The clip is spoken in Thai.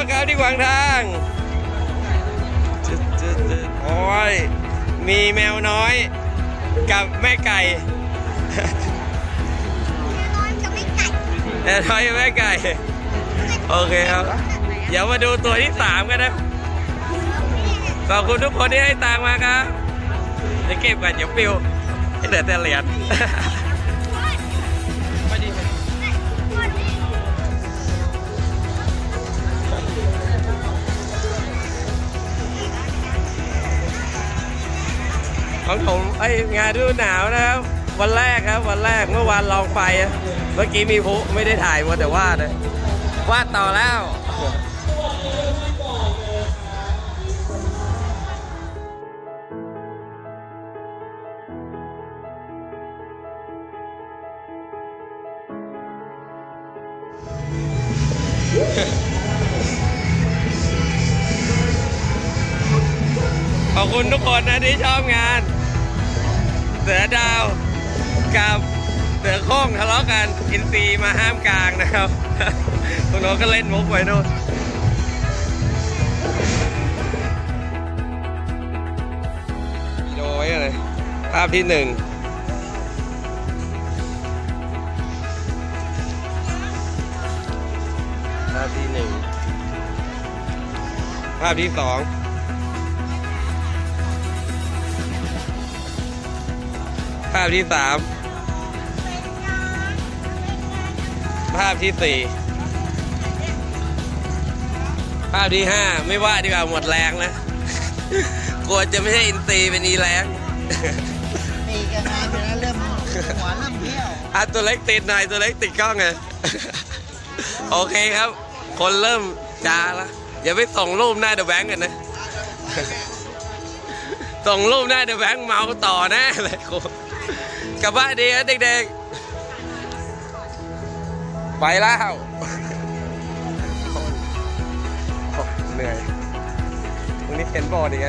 ษครับที่ขวางทางจึ๊ดจึ๊ดจึ๊ดโอ้ยมีแมวน้อยกับแม่ไก่น้อยจะไม่ไก่แม่น้อยกับแม่ไก่โอเคครับ เดี๋ยวมาดูตัวที่สามกันนะขอบคุณทุกคนที่ให้ตังค์มาครับจะเก็บกันเดี๋ยวปิวให้เหลือแต่เหรียญ ของผมไองานฤดูหนาวนะครับ วันแรกครับ วันแรกเมื่อวานลองไฟ เมื่อกี้มีพุไม่ได้ถ่ายมัวแต่วาดนะวาดต่อแล้ว ขอบคุณทุกคนนะที่ชอบงาน เสือดาวกับเสือโค้งทะเลาะกันอินซีมาห้ามกลางนะครับคุณโน้ตก็เล่นมุกไว้โน่นวิดีโอไว้อะไรภาพที่หนึ่งภาพที่หนึ่งภาพที่สอง ภาพที่สามภาพที่สี่ภาพที่ห้าไม่ว่าดีกว่าหมดแรงแล้วกลัวจะไม่ใช่อินซีย์เป็นอีแรงตีกันนานไปแล้วเริ่มหัวเริ่มเบี้ยวอะตัวเล็กติดหน่อยตัวเล็กติดกล้องไงโอเคครับ คนเริ่มจ้าแล้วอย่าไปส่งรูปหน้าเดอะแบงก์กันนะส่งรูปหน้าเดอะแบงก์เมาต่อแน่เลยครู กลับบ้านดีนะเด็กๆ ไปแล้วเหนื่อยวันนี้เห็นบอร์ดอีกไง